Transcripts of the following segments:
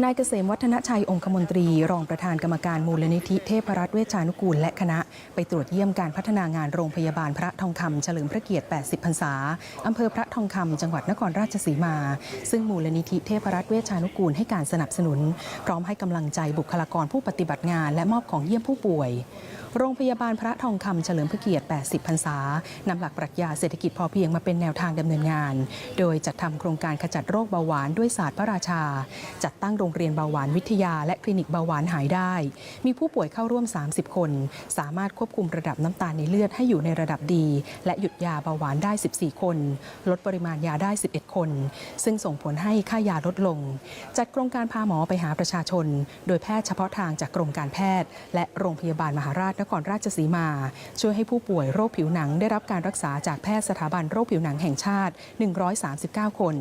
นายเกษมวัฒนชัยองคมนตรี รองประธานกรรมการมูลนิธิเทพรัตน์เวชานุกูลและคณะ ไปตรวจเยี่ยมการพัฒนางานโรงพยาบาลพระทองคำเฉลิมพระเกียรติ 80 พรรษาอำเภอพระทองคำจังหวัดนครราชสีมา ซึ่งมูลนิธิเทพรัตน์เวชานุกูลให้การสนับสนุน พร้อมให้กำลังใจบุคลากรผู้ปฏิบัติงาน และมอบของเยี่ยมผู้ป่วย โรงพยาบาลพระทองคำเฉลิมพระเกียรติ 80 พรรษานำหลักปรัชญาเศรษฐกิจพอเพียงมาเป็นแนวทางดำเนินงาน โดยจัดทำโครงการขจัดโรคเบาหวานด้วยศาสตร์พระราชา จัดตั้งโรงเรียนเบาหวานวิทยา และคลินิกเบาหวานหายได้ มีผู้ป่วยเข้าร่วม 30 คน สามารถควบคุมระดับน้ำตาลในเลือดให้อยู่ในระดับดี และหยุดยาเบาหวานได้ 14 คน ลดปริมาณยาได้ 11 คน ซึ่งส่งผลให้ค่ายาลดลง จัดโครงการพาหมอไปหาประชาชน โดยแพทย์เฉพาะทางจากกรมการแพทย์ และโรงพยาบาลมหาราชนครราชสีมา ช่วยให้ผู้ป่วยโรคผิวหนังได้รับการรักษาจากแพทย์สถาบันโรคผิวหนังแห่งชาติ 139 คน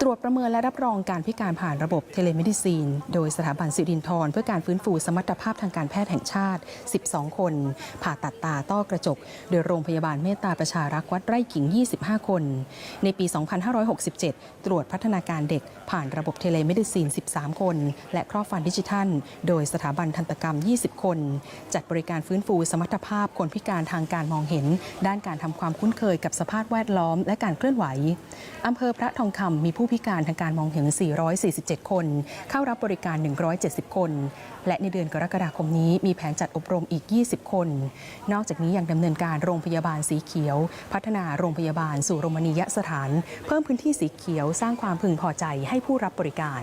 ตรวจประเมินและรับรองการพิการผ่านระบบเทเลเมดิซีน โดยสถาบันสิรินทรเพื่อการฟื้นฟูสมรรถภาพทางการแพทย์แห่งชาติ 12 คน ผ่าตัดตาต้อกระจก โดยโรงพยาบาลเมตตาประชารักษ์วัดไร่ขิง 25 คน ในปี 2567 ตรวจพัฒนาการเด็กผ่านระบบเทเลเมดิซีน 13 คน และครอบฟันดิจิทัล โดยสถาบันทันตกรรม 20 คน จัดบริการฟื้นฟูสมรรถภาพคนพิการทางการมองเห็น ด้านการทำความคุ้นเคยกับสภาพแวดล้อม และการเคลื่อนไหวอำเภอพระทองคำมีผู้พิการทางการมองเห็น 447 คน เข้ารับบริการ 170 คน และในเดือนกรกฎาคมนี้มีแผนจัดอบรมอีก 20 คน นอกจากนี้ยังดำเนินการโรงพยาบาลสีเขียว พัฒนาโรงพยาบาลสู่โรมณียสถาน เพิ่มพื้นที่สีเขียวสร้างความพึงพอใจให้ผู้รับบริการ